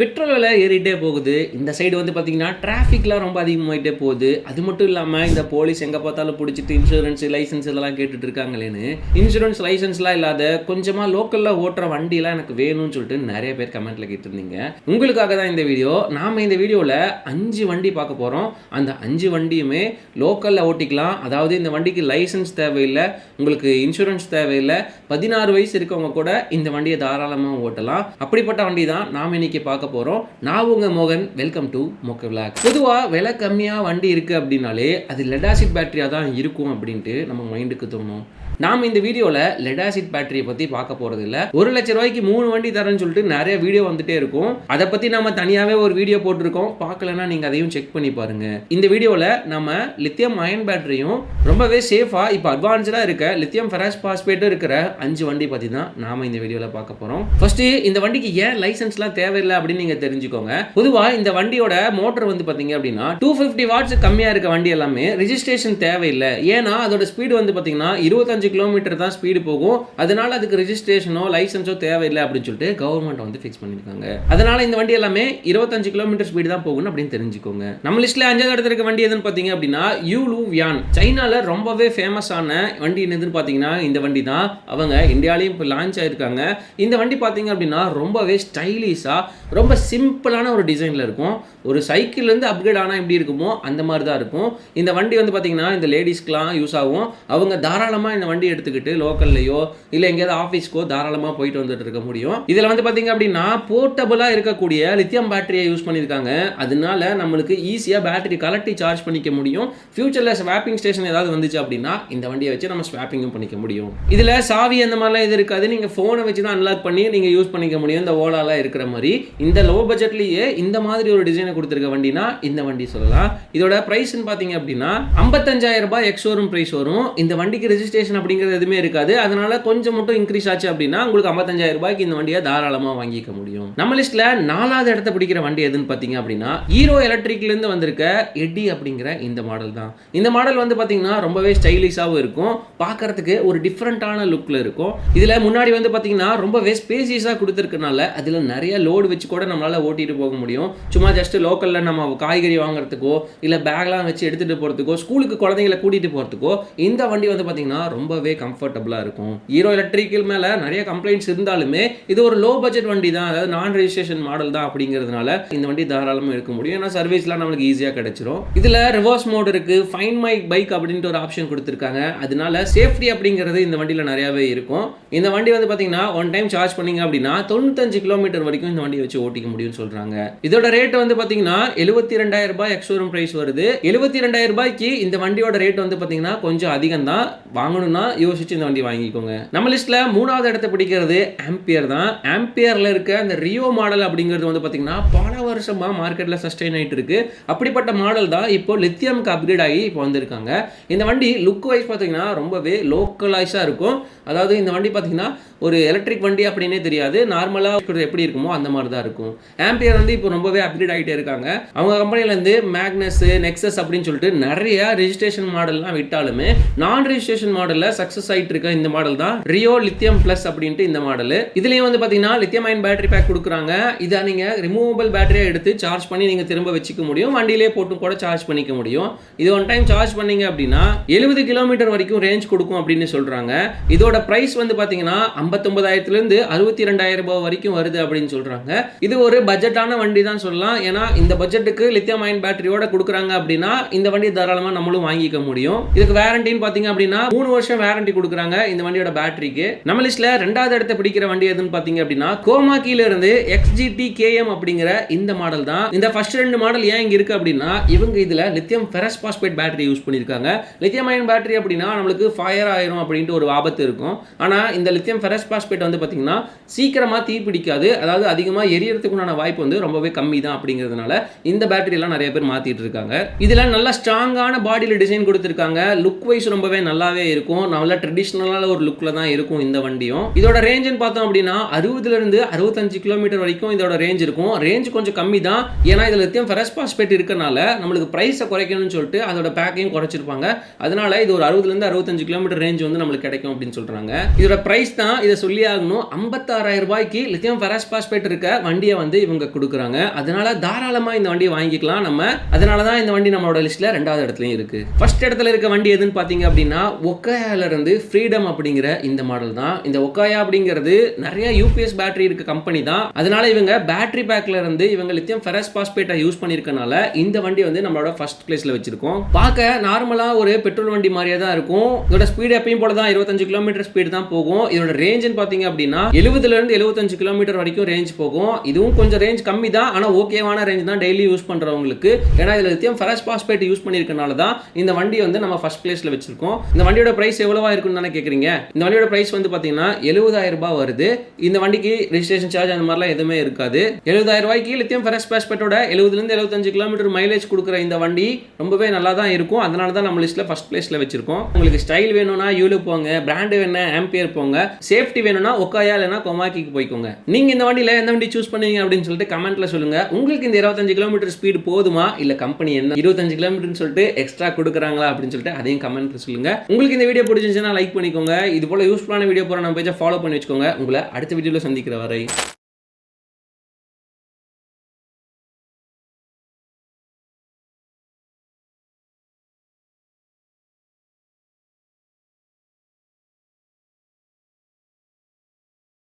Petrol விலை ஏறிட்டே போகுது. இந்த சைடு வந்து பார்த்தீங்கன்னா டிராஃபிக்லாம் ரொம்ப அதிகமாகிட்டே போகுது. அது மட்டும் இல்லாமல் இந்த போலீஸ் எங்கே பார்த்தாலும் பிடிச்சிட்டு இன்சூரன்ஸ் லைசன்ஸ் இதெல்லாம் கேட்டுட்டு இருக்காங்களேன்னு இன்சூரன்ஸ் லைசன்ஸ்லாம் இல்லாத கொஞ்சமாக லோக்கலில் ஓட்டுற வண்டிலாம் எனக்கு வேணும்னு சொல்லிட்டு நிறைய பேர் கமெண்ட்டில் கேட்டிருந்தீங்க. உங்களுக்காக தான் இந்த வீடியோ நாம் இந்த வீடியோவில் அஞ்சு வண்டி பார்க்க போகிறோம் அந்த அஞ்சு வண்டியுமே லோக்கலில் ஓட்டிக்கலாம். அதாவது இந்த வண்டிக்கு லைசன்ஸ் தேவையில்லை உங்களுக்கு இன்சூரன்ஸ் தேவையில்லை பதினாறு வயசு இருக்கவங்க கூட இந்த வண்டியை தாராளமாக ஓட்டலாம். அப்படிப்பட்ட வண்டி தான் நாம் இன்னைக்கு பார்க்க போகிறோம் நான் உங்கள் மோகன். வெல்கம் டு மொக்க விளாக் பொதுவாக விலை கம்மியாக வண்டி இருக்குது அப்படின்னாலே அது லெடாசிட் பேட்டரியாக தான் இருக்கும் அப்படின்ட்டு நம்ம மைண்டுக்கு தோணும். நாம் இந்த வீடியோவில் லெடாசிட் பேட்டரியை பற்றி பார்க்க போகிறது இல்லை ஒரு லட்ச ரூபாய்க்கு மூணு வண்டி தரேன்னு சொல்லிட்டு நிறைய வீடியோ வந்துட்டே இருக்கும். அதை பற்றி நம்ம தனியாகவே ஒரு வீடியோ போட்டிருக்கோம். பார்க்கலன்னா நீங்கள் அதையும் செக் பண்ணி பாருங்க. இந்த வீடியோவில் நம்ம லித்தியம் அயன் பேட்டரியும் ரொம்பவே சேஃபாக இப்போ அட்வான்ஸ்டாக இருக்க லித்தியம் ஃபெராஸ் பாஸ்பேட்டும் இருக்கிற அஞ்சு வண்டி பற்றி தான் நாம் இந்த வீடியோவில் பார்க்க போகிறோம் ஃபர்ஸ்ட்டு இந்த வண்டிக்கு ஏன் லைசன்ஸ்லாம் தேவையில்லை அப்படின்னு நீங்கள் தெரிஞ்சுக்கோங்க. பொதுவாக இந்த வண்டியோட மோட்டர் வந்து பார்த்தீங்க அப்படின்னா டூ ஃபிஃப்டி வாட்ஸ் கம்மியாக இருக்க வண்டி எல்லாமே ரிஜிஸ்ட்ரேஷன் தேவையில்லை. ஏன்னா அதோட ஸ்பீடு வந்து பார்த்தீங்கன்னா இருபத்தஞ்சு கிலோமீட்டர் தான் ஸ்பீடு போகும். அதனால அதுக்கு ரெஜிஸ்ட்ரேஷனோ லைசன்ஸோ தேவையில்லை அப்படின்னு சொல்லிட்டு கவர்மெண்ட் வந்து ஃபிக்ஸ் பண்ணியிருக்காங்க அதனால இந்த வண்டி எல்லாமே இருபத்தஞ்சு கிலோமீட்டர் ஸ்பீடு தான் போகணும் அப்படின்னு தெரிஞ்சுக்கோங்க. நம்ம லிஸ்ட்ல அஞ்சாவது இடத்துல இருக்க வண்டி எதுன்னு பார்த்தீங்க அப்படின்னா யூலு வியான் சைனால ரொம்பவே ஃபேமஸான வண்டி என்னதுன்னு பார்த்தீங்கன்னா இந்த வண்டி தான். அவங்க இந்தியாலையும் இப்போ லான்ச் ஆயிருக்காங்க. இந்த வண்டி பார்த்தீங்க அப்படின்னா ரொம்பவே ஸ்டைலிஷாக ரொம்ப சிம்பிளான ஒரு டிசைனில் இருக்கும். ஒரு சைக்கிள்லேருந்து அப்கிரேட் ஆனால் எப்படி இருக்குமோ அந்த மாதிரி தான் இருக்கும். இந்த வண்டி வந்து பார்த்தீங்கன்னா இந்த லேடிஸ்க்கெலாம் யூஸ் ஆகும். அவங்க தாராளமாக இந்த வண்டி வண்டி எடுத்துக்கிட்டு லோக்கல்லையோ இல்லை எங்கேயாவது ஆஃபீஸ்க்கோ தாராளமாக போயிட்டு வந்துட்டு இருக்க முடியும். இதில் வந்து பார்த்தீங்க அப்படின்னா போர்ட்டபுளாக இருக்கக்கூடிய லித்தியம் பேட்டரியை யூஸ் பண்ணியிருக்காங்க. அதனால நம்மளுக்கு ஈஸியாக பேட்டரி கலட்டி சார்ஜ் பண்ணிக்க முடியும். ஃபியூச்சரில் ஸ்வாப்பிங் ஸ்டேஷன் ஏதாவது வந்துச்சு அப்படின்னா இந்த வண்டியை வச்சு நம்ம ஸ்வாப்பிங்கும் பண்ணிக்க முடியும். இதில் சாவி அந்த மாதிரிலாம் இது இருக்காது. நீங்கள் ஃபோனை வச்சு தான் அன்லாக் பண்ணி நீங்கள் யூஸ் பண்ணிக்க முடியும். இந்த ஓலாலாம் இருக்கிற மாதிரி. இந்த லோ பட்ஜெட்லேயே இந்த மாதிரி ஒரு டிசைனை கொடுத்துருக்க வண்டினா இந்த வண்டி சொல்லலாம். இதோட ப்ரைஸ்னு பார்த்தீங்க அப்படின்னா ஐம்பத்தஞ்சாயிரம் ரூபாய் எக்ஸோரூம் ப்ரைஸ் வரும். இந்த வண்டிக்கு ரெஜிஸ்ட்ரேஷன் அப்படிங்கிறது எதுவுமே இருக்காது. அதனால கொஞ்சம் மட்டும் இன்க்ரீஸ் ஆச்சு அப்படின்னா உங்களுக்கு ஐம்பத்தஞ்சாயிரம் ரூபாய்க்கு இந்த வண்டியை தாராளமாக வாங்கிக்க முடியும். நம்ம லிஸ்ட்ல நாலாவது இடத்த பிடிக்கிற வண்டி எதுன்னு பார்த்தீங்க அப்படின்னா ஹீரோ எலக்ட்ரிக்லேருந்து வந்திருக்க எடி அப்படிங்கிற இந்த மாடல் தான். இந்த மாடல் வந்து பார்த்தீங்கன்னா ரொம்பவே ஸ்டைலிஷாகவும் இருக்கும். பார்க்கறதுக்கு ஒரு டிஃப்ரெண்ட்டான லுக்கில் இருக்கும். இதில் முன்னாடி வந்து பார்த்தீங்கன்னா ரொம்பவே ஸ்பேசியஸாக கொடுத்துருக்கனால அதில் நிறைய லோடு வச்சு கூட நம்மளால் ஓட்டிட்டு போக முடியும். சும்மா ஜஸ்ட் லோக்கலில் நம்ம காய்கறி வாங்குறதுக்கோ இல்லை பேக்லாம் வச்சு எடுத்துகிட்டு போகிறதுக்கோ ஸ்கூலுக்கு குழந்தைங்களை கூட்டிகிட்டு போகிறதுக்கோ இந்த வண்டி வந்து பார்த்தீங்கன்னா ரொம்ப ரொம்பவே கம்ஃபர்டபுளாக இருக்கும். ஹீரோ எலக்ட்ரிக்கல் மேலே நிறைய கம்ப்ளைண்ட்ஸ் இருந்தாலுமே இது ஒரு லோ பட்ஜெட் வண்டி தான். அதாவது நான் ரெஜிஸ்ட்ரேஷன் மாடல் தான் அப்படிங்கிறதுனால இந்த வண்டி தாராளமாக எடுக்க முடியும். ஏன்னா சர்வீஸ்லாம் நம்மளுக்கு ஈஸியாக கிடைச்சிரும். இதில் ரிவர்ஸ் மோட் இருக்குது ஃபைன் மை பைக் அப்படின்ட்டு ஒரு ஆப்ஷன் கொடுத்துருக்காங்க. அதனால சேஃப்டி அப்படிங்கிறது இந்த வண்டியில் நிறையாவே இருக்கும். இந்த வண்டி வந்து பார்த்தீங்கன்னா ஒன் டைம் சார்ஜ் பண்ணீங்க அப்படின்னா தொண்ணூத்தஞ்சு கிலோமீட்டர் வரைக்கும் இந்த வண்டியை வச்சு ஓட்டிக்க முடியும்னு சொல்கிறாங்க இதோட ரேட் வந்து பார்த்தீங்கன்னா எழுபத்தி ரெண்டாயிரம் ரூபாய் எக்ஸோரூம் ப்ரைஸ் வருது. எழுபத்தி ரெண்டாயிரம் ரூபாய்க்கு இந்த வண்டியோட ரேட் வந்து பார்த்தீங்கன்னா கொஞ்சம் அதிகம் தான் வாங்கணும்னா யோசிச்சு இந்த வண்டி வாங்கிக்கோங்க. நம்ம லிஸ்ட்ல மூணாவது இடத்தை பிடிக்கிறது ஆம்பியர் தான். ஆம்பியர்ல இருக்க அந்த ரியோ மாடல் அப்படிங்கிறது வந்து பார்த்திங்கன்னா பல வருஷமா மார்க்கெட்ல சஸ்டெயின் ஆயிட்டு இருக்கு. அப்படிப்பட்ட மாடல் தான் இப்போ லித்தியம்க்கு அப்கிரேட் ஆகி இப்போ வந்திருக்காங்க. இந்த வண்டி லுக் வைஸ் பார்த்தீங்கன்னா ரொம்பவே லோக்கலைஸாக இருக்கும். அதாவது இந்த வண்டி பார்த்தீங்கன்னா ஒரு எலக்ட்ரிக் வண்டி அப்படின்னே தெரியாது. நார்மலாக எப்படி இருக்குமோ அந்த மாதிரி தான் இருக்கும். ஆம்பியர் வந்து இப்போ ரொம்பவே அப்கிரேட் ஆகிட்டே இருக்காங்க. அவங்க கம்பெனிலேருந்து மேக்னஸ் நெக்ஸஸ் அப்படின்னு சொல்லிட்டு நிறைய ரெஜிஸ்ட்ரேஷன் மாடல்லாம் விட்டாலுமே நான் ரெஜிஸ்ட்ரேஷன் மாடலில் சக்ஸஸ் ஆகிட்டு இருக்க இந்த மாடல் தான் ரியோ லித்தியம் பிளஸ் அப்படின்ட்டு இந்த மாடல் இதுலேயும் வந்து பார்த்தீங்கன்னா லித்தியம் அயன் பேட்டரி பேக் கொடுக்குறாங்க. இதை நீங்கள் ரிமூவபிள் பேட்டரியை எடுத்து சார்ஜ் பண்ணி நீங்கள் திரும்ப வச்சுக்க முடியும். வண்டியிலே போட்டு கூட சார்ஜ் பண்ணிக்க முடியும். இது ஒன் டைம் சார்ஜ் பண்ணீங்க அப்படின்னா எழுபது கிலோமீட்டர் வரைக்கும் ரேஞ்ச் கொடுக்கும் அப்படின்னு சொல்கிறாங்க இதோட ப்ரைஸ் வந்து பார்த்தீங்கன்னா ஐம்பத்தொம்பதாயிரத்துலேருந்து அறுபத்தி ரெண்டாயிரம் ரூபாய் வரைக்கும் வருது அப்படின்னு சொல்கிறாங்க இது ஒரு பட்ஜெட்டான வண்டி தான் சொல்லலாம். ஏன்னா இந்த பட்ஜெட்டுக்கு லித்தியம் அயன் பேட்டரியோட கொடுக்குறாங்க அப்படின்னா இந்த வண்டி தாராளமாக நம்மளும் வாங்கிக்க முடியும். இதுக்கு வேரண்டின்னு பார்த்தீங்க அப்படின்னா மூணு வருஷம் வேரண்டி கொடுக்குறாங்க இந்த வண்டியோட பேட்டரிக்கு நம்ம லிஸ்ட்ல ரெண்டாவது இடத்த பிடிக்கிற வண்டி எதுன்னு பார்த்தீங்க அப்படின்னா கோமாக்கில இருந்து எக்ஸ்ஜிடி கேஎம் அப்படிங்கிற இந்த மாடல் தான். இந்த ஃபர்ஸ்ட் ரெண்டு மாடல் ஏன் இங்க இருக்கு அப்படின்னா இவங்க இதுல lithium ferrous phosphate battery use பண்ணியிருக்காங்க. லித்தியம் அயன் பேட்டரி அப்படின்னா நம்மளுக்கு ஃபயர் ஆயிரும் அப்படின்ட்டு ஒரு ஆபத்து இருக்கும். ஆனா இந்த லித்தியம் ஃபெரஸ் பாஸ்பேட் வந்து பார்த்தீங்கன்னா சீக்கிரமா தீ பிடிக்காது. அதாவது அதிகமாக எரியறதுக்குண்டான வாய்ப்பு வந்து ரொம்பவே கம்மி தான் அப்படிங்கிறதுனால இந்த பேட்டரி எல்லாம் நிறைய பேர் மாத்திட்டு இருக்காங்க. இதுல நல்லா ஸ்ட்ராங்கான பாடியில் டிசைன் கொடுத்துருக்காங்க. லுக் வைஸ் ரொம்பவே நல்லாவே இருக்கும். நல்ல ட்ரெடிஷ்னலான ஒரு லுக்கில் தான் இருக்கும் இந்த வண்டியும். இதோட ரேஞ்சுன்னு பார்த்தோம் அப்படின்னா அறுபதுலேருந்து அறுபத்தஞ்சு கிலோமீட்டர் வரைக்கும் இதோட ரேஞ்ச் இருக்கும். ரேஞ்ச் கொஞ்சம் கம்மி தான். ஏன்னா இதில் லித்தியம் ஃபெரஸ் பாஸ்பேட் இருக்கனால நம்மளுக்கு ப்ரைஸை குறைக்கணும்னு சொல்லிட்டு அதோட பேக்கையும் குறைச்சிருப்பாங்க. அதனால இது ஒரு அறுபதுலேருந்து அறுபத்தஞ்சு கிலோமீட்டர் ரேஞ்ச் வந்து நம்மளுக்கு கிடைக்கும் அப்படின்னு சொல்கிறாங்க இதோட ப்ரைஸ் தான். இதை சொல்லி ஆகணும். ஐம்பத்தாறாயிரம் ரூபாய்க்கு லித்தியம் ஃபெரஸ் பாஸ்பேட் இருக்க வண்டியை வந்து இவங்க கொடுக்குறாங்க. அதனால தாராளமாக இந்த வண்டியை வாங்கிக்கலாம் நம்ம. அதனால தான் இந்த வண்டி நம்மளோட லிஸ்ட்டில் ரெண்டாவது இடத்துலையும் இருக்குது ஃபர்ஸ்ட் இடத்துல இருக்க வண்டி எதுன்னு பார்த்தீங்க அப்படின்னா ஒக்காயால இருந்து ஃப்ரீடம் அப்படிங்கிற இந்த மாடல் தான். இந்த ஒக்காயா அப்படிங்கிறது நிறைய யூபிஎஸ் பேட்டரி இருக்க கம்பெனி தான். அதனால இவங்க பேட்டரி பேக்ல இருந்து இவங்க லித்தியம் ஃபெரஸ் பாஸ்பேட்டை யூஸ் பண்ணியிருக்கனால இந்த வண்டி வந்து நம்மளோட ஃபர்ஸ்ட் பிளேஸ்ல வச்சிருக்கோம். பார்க்க நார்மலா ஒரு பெட்ரோல் வண்டி மாதிரியே தான் இருக்கும். இதோட ஸ்பீடு எப்பயும் போல தான் இருபத்தஞ்சு கிலோமீட்டர் ஸ்பீடு தான் போகும். இதோட ரேஞ்சுன்னு பார்த்தீங்க அப்படின்னா எழுபதுல இருந்து எழுபத்தஞ்சு கிலோமீட்டர் வரைக்கும் ரேஞ்ச் போகும். இதுவும் கொஞ்சம் ரேஞ்ச் கம்மி தான். ஆனால் ஓகேவான ரேஞ்ச் தான் டெய்லி யூஸ் பண்றவங்களுக்கு. ஏன்னா இதுல லித்தியம் ஃபெரஸ் பாஸ்பேட் யூஸ் பண்ணியிருக்கனால தான் இந்த வண்டி வந்து நம்ம ஃபர்ஸ்ட் பிளேஸ்ல வச்சிருக்கோம். இந்த வண்டியோட பிரைஸ் எவ்வளோவா இருக்குன்னு தானே கேட்குறீங்க இந்த வண்டியோட பிரைஸ் வந்து பார்த்தீங்கன்னா எழுபதாயிரம் ரூபாய் வருது. இந்த வண்டிக்கு ரெஜிஸ்ட்ரேஷன் சார்ஜ் அந்த மாதிரிலாம் எதுவுமே இருக்காது. எழுபதாயிரம் ரூபாய்க்கு லித்தியம் ஃபெரஸ் பேஸ்பெட்டோட எழுபதுலேருந்து எழுபத்தஞ்சு கிலோமீட்டர் மைலேஜ் கொடுக்குற இந்த வண்டி ரொம்பவே நல்லா தான் இருக்கும். அதனால தான் நம்ம லிஸ்ட்டில் ஃபஸ்ட் பிளேஸில் வச்சிருக்கோம். உங்களுக்கு ஸ்டைல் வேணும்னா யூலு போங்க பிராண்டு வேணும்னா ஆம்பியர் போங்க சேஃப்டி வேணும்னா ஒக்காயா இல்லைனா கொமாக்கிக்கு போய்க்கோங்க. நீங்கள் இந்த வண்டியில் எந்த வண்டி சூஸ் பண்ணுவீங்க அப்படின்னு சொல்லிட்டு கமெண்ட்ல சொல்லுங்க. உங்களுக்கு இந்த இருபத்தஞ்சு கிலோமீட்டர் ஸ்பீடு போதுமா? இல்லை கம்பெனி என்ன? இருபத்தஞ்சு கிலோமீட்டர்னு சொல்லிட்டு எக்ஸ்ட்ரா கொடுக்குறாங்களா அப்படின்னு சொல்லிட்டு அதையும் கமெண்ட்ல சொல்லுங்க. உங்களுக்கு இந்த வீடியோ பிடிச்சிருந்துச்சுன்னா லைக் பண்ணிக்கோங்க. இது போல யூஸ்ஃபுல்லான வீடியோ போகிற நம்ம பேஜை ஃபாலோ பண்ணி வச்சுக்கோங்க. உங்களை அடுத்த வீடியோவில் சந்திக்கிற வரை.